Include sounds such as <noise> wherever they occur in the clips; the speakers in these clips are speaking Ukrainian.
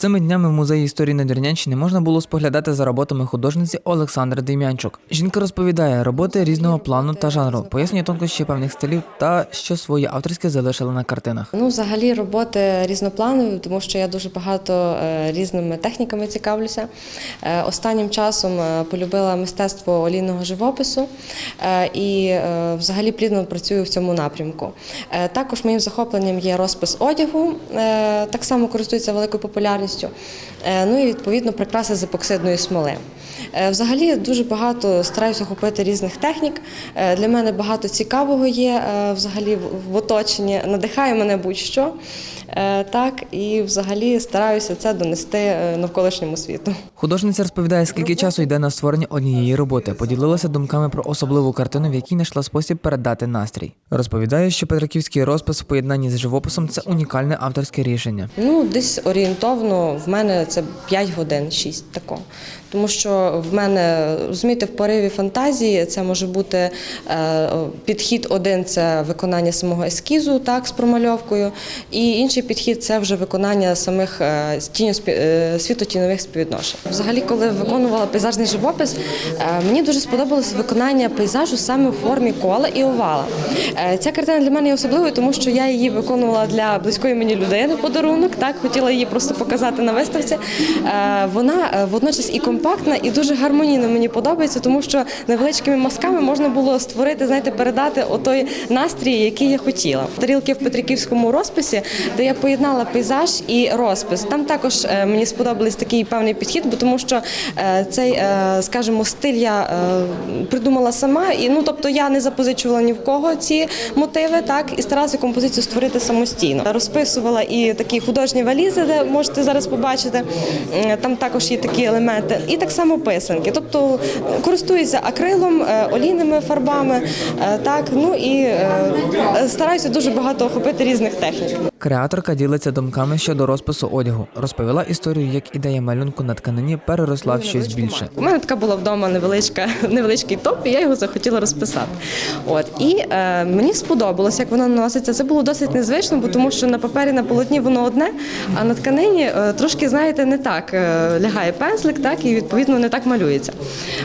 Цими днями в музеї історії Надвірнянщини можна було споглядати за роботами художниці Олександри Дем'янчук. Жінка розповідає роботи різного плану та жанру, пояснює тонкощі певних стилів та що своє авторське залишила на картинах. Ну, взагалі, роботи різнопланові, тому що я дуже багато е, різними техніками цікавлюся. Е, Останнім часом е, полюбила мистецтво олійного живопису і взагалі плідно працюю в цьому напрямку. Також моїм захопленням є розпис одягу, так само користується великою популярністю. Е, Ну і відповідно прикраси з епоксидної смоли. Е, Взагалі дуже багато стараюся охопити різних технік. Е, Для мене багато цікавого є е, взагалі в- оточенні. Надихає мене будь-що. Так, і взагалі стараюся це донести навколишньому світу. Художниця розповідає, скільки часу йде на створення однієї роботи. Поділилася думками про особливу картину, в якій знайшла спосіб передати настрій. Розповідає, що петриківський розпис в поєднанні з живописом це унікальне авторське рішення. Ну, десь орієнтовно в мене це 5 годин, 6 тако. Тому що в мене, розумієте, в пориві фантазії це може бути е, підхід один це виконання самого ескізу, так, з промальовкою, і інший підхід це вже виконання самих е, е, світотінових співвідношень. Взагалі, коли виконувала пейзажний живопис, мені дуже сподобалося виконання пейзажу саме в формі кола і овала. Ця картина для мене є особливою, тому що я її виконувала для близької мені людини подарунок. Так хотіла її просто показати на виставці. Вона водночас і компактна, і дуже гармонійно мені подобається, тому що невеличкими мазками можна було створити, знаєте, передати отой настрій, який я хотіла. Тарілки в Петриківському розписі, де я поєднала пейзаж і розпис. Там також е, мені сподобались такий певний підхід, бо тому що е, цей, е, скажімо, стиль я придумала сама, і ну тобто я не запозичувала ні в кого ці мотиви, так і старалася композицію створити самостійно. Розписувала і такі художні валізи, де можете зараз побачити. Там також є такі елементи, і так само писанки. Тобто е, користуюся акрилом, е, олійними фарбами, е, так ну і стараюся дуже багато охопити різних технік. Креаторка ділиться думками щодо розпису одягу. Розповіла історію, як ідея малюнку на тканині переросла в щось більше. У мене така була вдома невеличка, <laughs> невеличкий топ, і я його захотіла розписати. От і е, мені сподобалось, як воно наноситься. Це було досить незвично, бо тому що на папері на полотні воно одне, а на тканині е, трошки, знаєте, не так е, лягає пензлик, так і відповідно не так малюється.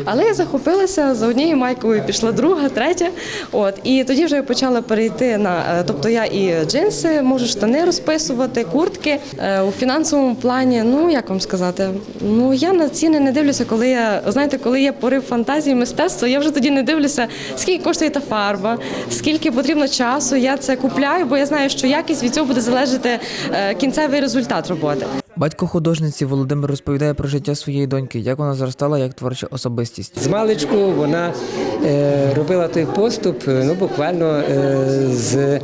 Але я захопилася за однією майкою, пішла друга, третя. От і тоді вже я почала перейти на, е, тобто я і джинси, можу штани розписувати, куртки Е, у фінансовому плані. Ну як вам сказати, ну я на ціни не дивлюся, коли я знаєте, коли є порив фантазії, мистецтва, я вже тоді не дивлюся, скільки коштує та фарба, скільки потрібно часу. Я це купляю, бо я знаю, що якість від цього буде залежати е, кінцевий результат роботи. Батько художниці Володимир розповідає про життя своєї доньки, як вона зростала як творча особистість. З маличку вона е, робила той поступ е, ну, буквально е, з,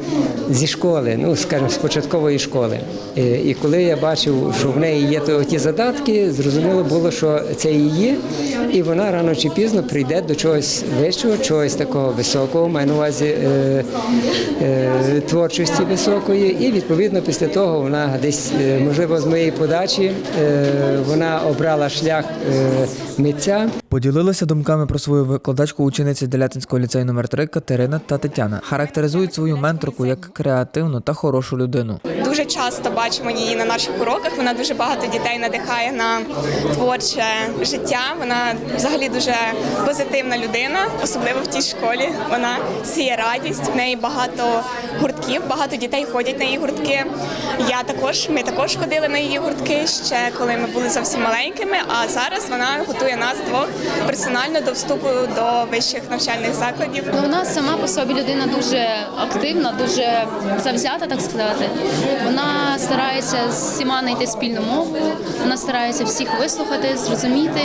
зі школи, ну, скажімо, з початкової школи. Е, і коли я бачив, що в неї є ті задатки, зрозуміло було, що це її, і вона рано чи пізно прийде до чогось вищого, чогось такого високого, маю на увазі е, е, творчості високої. І відповідно після того вона десь, е, можливо, з моєї подачі е, вона обрала шлях е, митця. Поділилися думками про свою викладачку учениці Делятинського ліцею номер 3 Катерина та Тетяна. Характеризують свою менторку як креативну та хорошу людину. Дуже часто бачимо її на наших уроках. Вона дуже багато дітей надихає на творче життя. Вона взагалі дуже позитивна людина, особливо в тій школі. Вона сіє радість. В неї багато гуртків, багато дітей ходять на її гуртки. Я також, ми також ходили на її гуртки ще коли ми були зовсім маленькими. А зараз вона готує нас двох персонально до вступу до вищих навчальних закладів. Ну, вона сама по собі людина дуже активна, дуже завзята, так сказати. Вона старається з всіма знайти спільну мову, вона старається всіх вислухати, зрозуміти.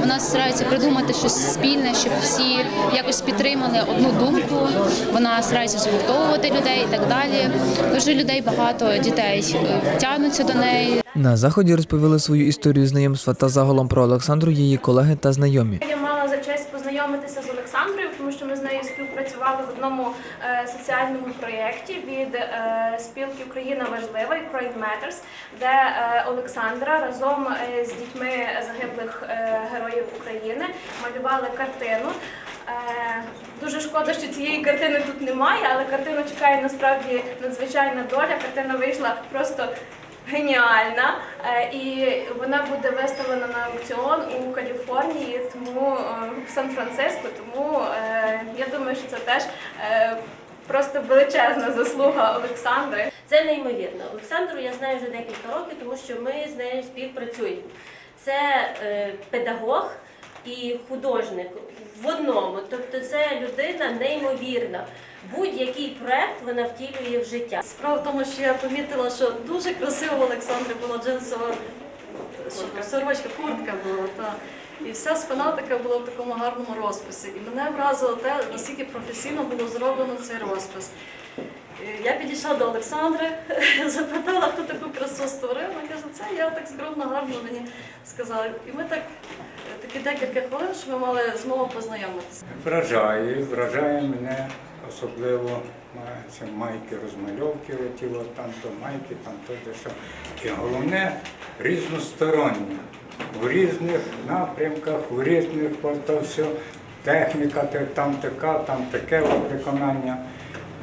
Вона старається придумати щось спільне, щоб всі якось підтримали одну думку. Вона старається згуртовувати людей і так далі. Дуже людей багато дітей е, тягнуться до неї. На заході розповіли свою історію знайомства та загалом про Олександру її колеги та знайомі. Я мала за честь познайомитися з Олександрою, тому що ми з нею співпрацювали в одному е, соціальному проєкті від е, спілки Україна важлива Ukraine Matters, де е, Олександра разом з дітьми загиблих героїв України малювали картину. Дуже шкода, що цієї картини тут немає, але картину чекає насправді надзвичайна доля. Картина вийшла просто геніальна, е, і вона буде виставлена на аукціон у Каліфорнії, тому е, в Сан-Франциско. Тому е, я думаю, що це теж просто величезна заслуга Олександри. Це неймовірно. Олександру я знаю вже декілька років, тому що ми з нею співпрацюємо. Це педагог і художник в одному. Тобто це людина неймовірна. Будь-який проект вона втілює в життя. Справа в тому, що я помітила, що дуже красиво в Олександрі була джинсова сорочка, куртка була. Та. І вся спина така була в такому гарному розписі. І мене вразило те, наскільки професійно було зроблено цей розпис. Я підійшла до Олександри, <laughs> запитала, хто таку красу створив. Вона каже, це я так скромно, гарно мені сказала. І ми так такі декілька хвилин, що ми мали змогу познайомитися. Вражає, вражає мене особливо це майки розмальовки, от там то майки, там то де що. І головне різносторонні, у різних напрямках, у різних то все, техніка, там така, там таке виконання.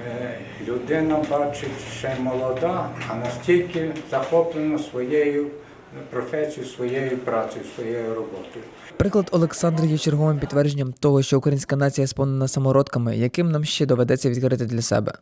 Е, Людина бачить ще молода, а настільки захоплена своєю професією, своєю працею, своєю роботою. Приклад Олександр є черговим підтвердженням того, що українська нація сповнена самородками, яким нам ще доведеться відкрити для себе.